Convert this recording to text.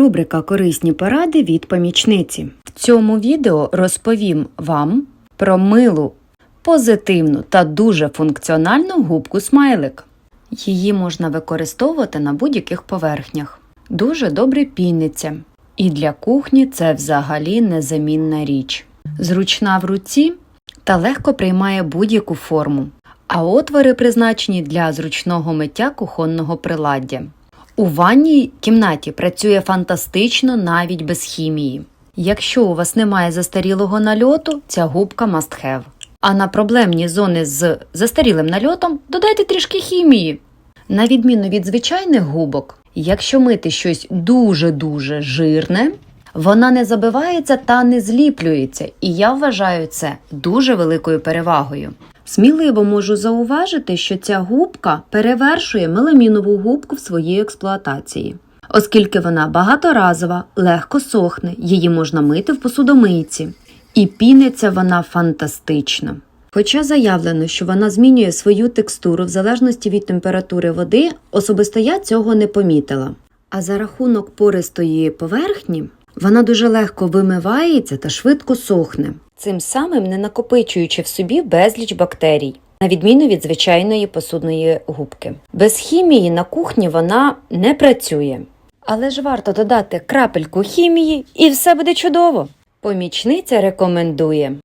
Рубрика Корисні поради від помічниці. В цьому відео розповім вам про милу, позитивну та дуже функціональну губку смайлик. Її можна використовувати на будь-яких поверхнях. Дуже добре піниться. І для кухні це взагалі незамінна річ. Зручна в руці та легко приймає будь-яку форму. А отвори призначені для зручного миття кухонного приладдя. У ванній кімнаті працює фантастично навіть без хімії. Якщо у вас немає застарілого нальоту, ця губка must have. А на проблемні зони з застарілим нальотом додайте трішки хімії. На відміну від звичайних губок, якщо мити щось дуже-дуже жирне, вона не забивається та не зліплюється, і я вважаю це дуже великою перевагою. Сміливо можу зауважити, що ця губка перевершує меламінову губку в своїй експлуатації, оскільки вона багаторазова, легко сохне, її можна мити в посудомийці, і піниться вона фантастично. Хоча заявлено, що вона змінює свою текстуру в залежності від температури води, особисто я цього не помітила. А за рахунок пористої поверхні вона дуже легко вимивається та швидко сохне, цим самим не накопичуючи в собі безліч бактерій, на відміну від звичайної посудної губки. Без хімії на кухні вона не працює. Але ж варто додати крапельку хімії, і все буде чудово. Помічниця рекомендує.